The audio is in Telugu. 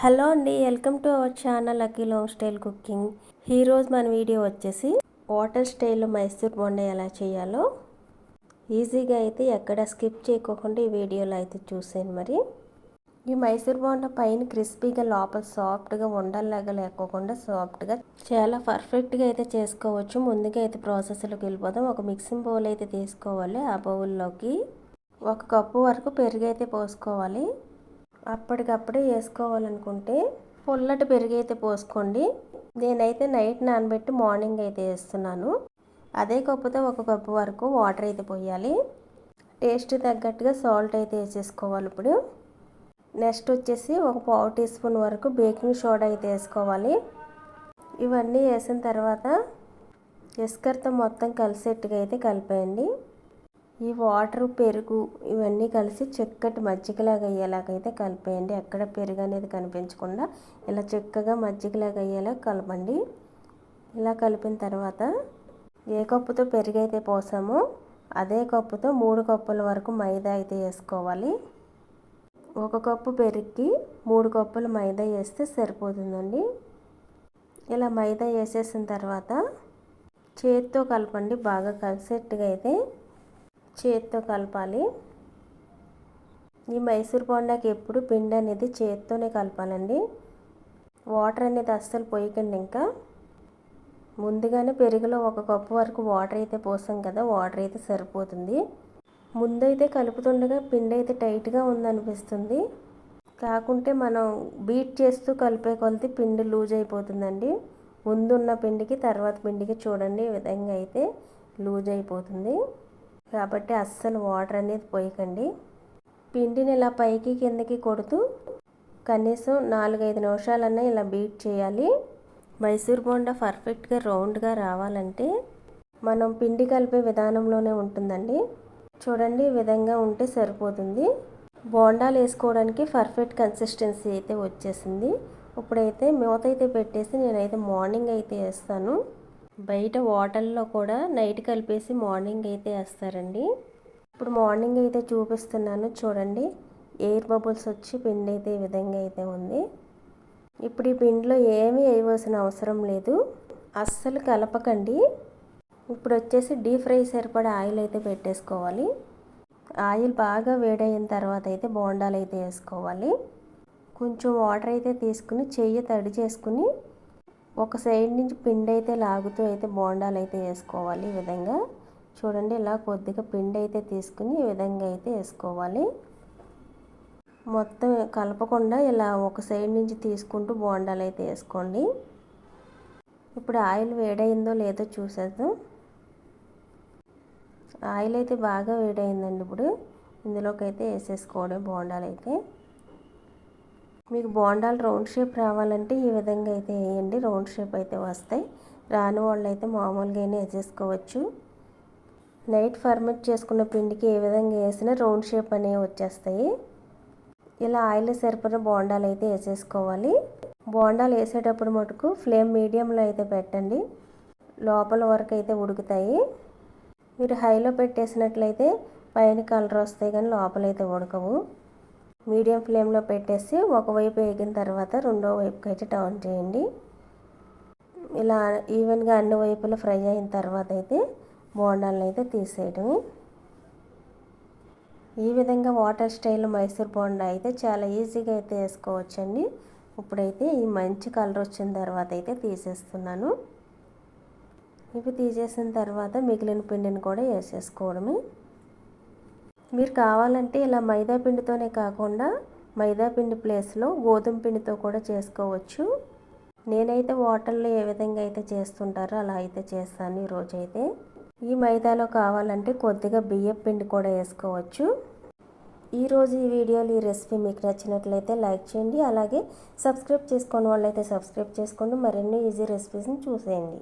హలో అండి welcome to our channel Akhi long style cooking. ఈరోజు మన వీడియో వచ్చేసి వాటర్ స్టైల్ మైసూర్ బొండ ఎలా చేయాలో ఈజీగా అయితే ఎక్కడ స్కిప్ చేయకోకుండా ఈ వీడియోలో అయితే చూసాను మరి. ఈ మైసూర్ బొండ పైన క్రిస్పీగా లోపల సాఫ్ట్గా ఉండల్లాగా లేకోకుండా సాఫ్ట్గా చాలా పర్ఫెక్ట్గా అయితే చేసుకోవచ్చు. ముందుగా అయితే ప్రాసెస్లోకి వెళ్ళిపోదాం. ఒక మిక్సింగ్ బౌల్ అయితే తీసుకోవాలి. ఆ బౌల్లోకి ఒక కప్పు వరకు పెరుగు అయితే పోసుకోవాలి. అప్పటికప్పుడే వేసుకోవాలనుకుంటే పొల్లటి పెరుగు అయితే పోసుకోండి. నేనైతే నైట్ నానబెట్టి మార్నింగ్ అయితే వేస్తున్నాను. అదే కప్పుతో ఒక కప్పు వరకు వాటర్ అయితే పోయాలి. టేస్ట్ తగ్గట్టుగా సాల్ట్ అయితే వేసేసుకోవాలి ఇప్పుడు. నెక్స్ట్ వచ్చేసి ఒక పావు టీ స్పూన్ వరకు బేకింగ్ సోడా అయితే వేసుకోవాలి. ఇవన్నీ వేసిన తర్వాత ఇస్కర్తో మొత్తం కలిసేట్టుగా అయితే కలిపేయండి. ఈ వాటర్ పెరుగు ఇవన్నీ కలిసి చక్కటి మజ్జిగలాగా అయ్యేలాగైతే కలిపేయండి. ఎక్కడ పెరుగు అనేది కనిపించకుండా ఇలా చక్కగా మజ్జిగలాగా అయ్యేలా కలపండి. ఇలా కలిపిన తర్వాత ఏ కప్పుతో పెరుగు అయితే పోసామో అదే కప్పుతో మూడు కప్పుల వరకు మైదా అయితే వేసుకోవాలి. ఒక కప్పు పెరుగుకి మూడు కప్పులు మైదా వేస్తే సరిపోతుందండి. ఇలా మైదా వేసేసిన తర్వాత చేతితో కలపండి. బాగా కలిసేట్టుగా అయితే చేత్తో కలపాలి. ఈ మైసూర్ బొండాకి ఎప్పుడు పిండి అనేది చేత్తోనే కలపాలండి. వాటర్ అనేది అస్సలు పోయకండి ఇంకా. ముందుగానే పెరుగులో ఒక కప్పు వరకు వాటర్ అయితే పోసాం కదా వాటర్ అయితే సరిపోతుంది. ముందైతే కలుపుతుండగా పిండి అయితే టైట్గా ఉందనిపిస్తుంది. కాకుంటే మనం బీట్ చేస్తూ కలిపే కొలితే పిండి లూజ్ అయిపోతుందండి. ముందున్న పిండికి తర్వాత పిండికి చూడండి ఈ విధంగా అయితే లూజ్ అయిపోతుంది. కాబట్టి అస్సలు వాటర్ అనేది పోయకండి. పిండిని ఇలా పైకి కిందకి కొడుతూ కనీసం నాలుగైదు నిమిషాలన్నా ఇలా బీట్ చేయాలి. మైసూర్ బోండా పర్ఫెక్ట్గా రౌండ్గా రావాలంటే మనం పిండి కలిపే విధానంలోనే ఉంటుందండి. చూడండి ఈ విధంగా ఉంటే సరిపోతుంది. బోండాలు వేసుకోవడానికి పర్ఫెక్ట్ కన్సిస్టెన్సీ అయితే వచ్చేసింది. ఇప్పుడైతే మూత అయితే పెట్టేసి నేనైతే మార్నింగ్ అయితే వేస్తాను. బయట వాటర్లో కూడా నైట్ కలిపేసి మార్నింగ్ అయితే వేస్తారండి. ఇప్పుడు మార్నింగ్ అయితే చూపిస్తున్నాను చూడండి. ఎయిర్ బబుల్స్ వచ్చి పిండి అయితే ఈ విధంగా అయితే ఉంది. ఇప్పుడు ఈ పిండిలో ఏమీ వేయవలసిన అవసరం లేదు. అస్సలు కలపకండి. ఇప్పుడు వచ్చేసి డీప్ ఫ్రై సరిపడా ఆయిల్ అయితే పెట్టేసుకోవాలి. ఆయిల్ బాగా వేడైన తర్వాత అయితే బోండాలు అయితే వేసుకోవాలి. కొంచెం వాటర్ అయితే తీసుకుని చెయ్యి తడి చేసుకుని ఒక సైడ్ నుంచి పిండి అయితే లాగుతూ అయితే బోండాలు అయితే వేసుకోవాలి ఈ విధంగా. చూడండి ఇలా కొద్దిగా పిండి అయితే తీసుకుని ఈ విధంగా అయితే వేసుకోవాలి. మొత్తం కలపకుండా ఇలా ఒక సైడ్ నుంచి తీసుకుంటూ బోండాలు అయితే వేసుకోండి. ఇప్పుడు ఆయిల్ వేడైందో లేదో చూసేద్దాం. ఆయిల్ అయితే బాగా వేడైందండి ఇప్పుడు. ఇందులోకి అయితే వేసేసుకోవడం బోండాలు అయితే. మీకు బోండాలు రౌండ్ షేప్ రావాలంటే ఈ విధంగా అయితే వేయండి. రౌండ్ షేప్ అయితే వస్తాయి. రాని వాళ్ళు అయితే మామూలుగానే వేసేసుకోవచ్చు. నైట్ ఫర్మెంట్ చేసుకున్న పిండికి ఏ విధంగా వేసినా రౌండ్ షేప్ అనేవి వచ్చేస్తాయి. ఇలా ఆయిల్ సరిపడిన బోండాలు అయితే వేసేసుకోవాలి. బోండాలు వేసేటప్పుడు మటుకు ఫ్లేమ్ మీడియంలో అయితే పెట్టండి. లోపల వరకు అయితే ఉడుకుతాయి. మీరు హైలో పెట్టేసినట్లయితే పైన కలర్ వస్తాయి కానీ లోపలైతే ఉడకవు. మీడియం ఫ్లేమ్లో పెట్టేసి ఒకవైపు వేగిన తర్వాత రెండో వైపుకి అయితే టర్న్ చేయండి. ఇలా ఈవెన్గా అన్ని వైపులు ఫ్రై అయిన తర్వాత అయితే బోండాలను అయితే తీసేయడం. ఈ విధంగా వాటర్ స్టైల్ మైసూర్ బోండా అయితే చాలా ఈజీగా అయితే వేసుకోవచ్చండి. ఇప్పుడైతే ఈ మంచి కలర్ వచ్చిన తర్వాత అయితే తీసేస్తున్నాను. ఇవి తీసేసిన తర్వాత మిగిలిన పిండిని కూడా వేసేసుకోవడమే. మీరు కావాలంటే ఇలా మైదా పిండితోనే కాకుండా మైదా పిండి ప్లేస్లో గోధుమ పిండితో కూడా చేసుకోవచ్చు. నేనైతే వాటర్లో ఏ విధంగా అయితే చేస్తుంటారో అలా అయితే చేస్తాను ఈరోజైతే. ఈ మైదాలో కావాలంటే కొద్దిగా బియ్యం పిండి కూడా వేసుకోవచ్చు. ఈరోజు ఈ వీడియోలో ఈ రెసిపీ మీకు నచ్చినట్లయితే లైక్ చేయండి. అలాగే సబ్స్క్రైబ్ చేసుకోని వాళ్ళైతే సబ్స్క్రైబ్ చేసుకోండి. మరెన్నో ఈజీ రెసిపీస్ని చూసేయండి.